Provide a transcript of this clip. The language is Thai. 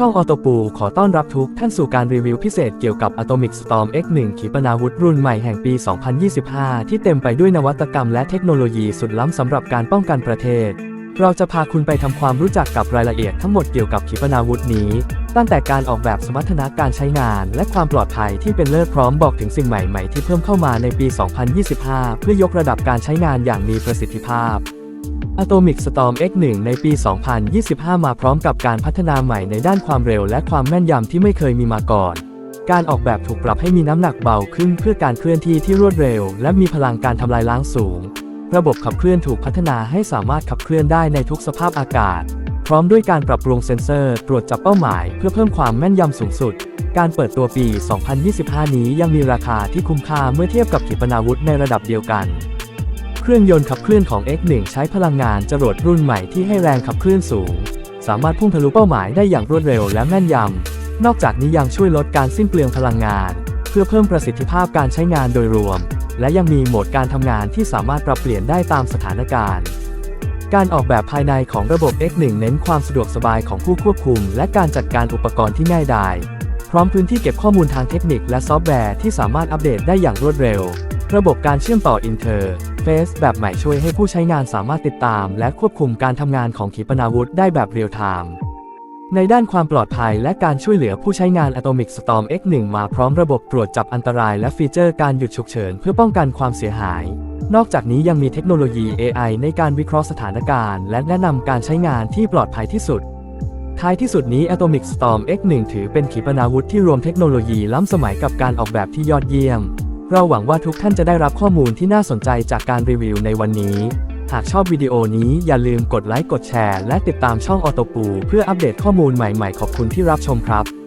ช่องออโตปูขอต้อนรับทุกท่านสู่การรีวิวพิเศษเกี่ยวกับ Atomic Storm X1 ขีปนาวุธรุ่นใหม่แห่งปี 2025 ที่เต็มไปด้วยนวัตกรรมและเทคโนโลยีสุดล้ำสำหรับการป้องกันประเทศ เราจะพาคุณไปทำความรู้จักกับรายละเอียดทั้งหมดเกี่ยวกับขีปนาวุธนี้ ตั้งแต่การออกแบบสมรรถนะการใช้งาน และความปลอดภัยที่เป็นเลิศพร้อมบอกถึงสิ่งใหม่ๆ ที่เพิ่มเข้ามาในปี 2025 เพื่อยกระดับการใช้งานอย่างมีประสิทธิภาพ Atomic Storm X1 ในปี 2025 มาพร้อมกับการพัฒนาใหม่ในด้านความเร็วและความแม่นยำที่ไม่เคยมีมาก่อน การออกแบบถูกปรับให้มีน้ำหนักเบาขึ้นเพื่อการเคลื่อนที่ที่รวดเร็ว และมีพลังการทำลายล้างสูง ระบบขับเคลื่อนถูกพัฒนาให้สามารถขับเคลื่อนได้ในทุกสภาพอากาศ พร้อมด้วยการปรับปรุงเซ็นเซอร์ ตรวจจับเป้าหมาย เพื่อเพิ่มความแม่นยำสูงสุด การเปิดตัวปี 2025 นี้ยังมีราคาที่คุ้มค่าเมื่อเทียบกับขีปนาวุธในระดับเดียวกัน เครื่องยนต์ขับเคลื่อนของ X1 ใช้พลังงานจรวดรุ่นใหม่ที่ให้แรงขับเคลื่อนสูง สามารถพุ่งทะลุเป้าหมายได้อย่างรวดเร็วและแม่นยำ นอกจากนี้ยังช่วยลดการสิ้นเปลืองพลังงาน เพื่อเพิ่มประสิทธิภาพการใช้งานโดยรวม และยังมีโหมดการทำงานที่สามารถปรับเปลี่ยนได้ตามสถานการณ์ การออกแบบภายในของระบบ X1 เน้นความสะดวกสบายของผู้ควบคุม และการจัดการอุปกรณ์ที่ง่ายดาย พร้อมพื้นที่เก็บข้อมูลทางเทคนิคและซอฟต์แวร์ที่สามารถอัปเดตได้อย่างรวดเร็ว ระบบการเชื่อมต่ออินเทอร์ เฟซแบบใหม่ช่วยให้ผู้ใช้งานสามารถติดตาม และควบคุมการทำงานของขีปนาวุธได้แบบเรียลไทม์ในด้านความปลอดภัยและการช่วยเหลือผู้ใช้งาน Atomic Storm X1 มาพร้อมระบบตรวจจับอันตรายและฟีเจอร์การหยุดฉุกเฉินเพื่อป้องกันความเสียหาย นอกจากนี้ยังมีเทคโนโลยี AI ในการวิเคราะห์สถานการณ์ และแนะนำการใช้งานที่ปลอดภัยที่สุด ท้ายที่สุดนี้ Atomic Storm X1 ถือเป็นขีปนาวุธที่รวมเทคโนโลยีล้ำสมัยกับการออกแบบที่ยอดเยี่ยม เราหวังว่าทุกท่านจะได้รับข้อมูลที่น่าสนใจจากการรีวิวในวันนี้ หากชอบวิดีโอนี้อย่าลืมกดไลค์กดแชร์ และติดตามช่องออโตปูเพื่ออัปเดตข้อมูลใหม่ๆ ขอบคุณที่รับชมครับ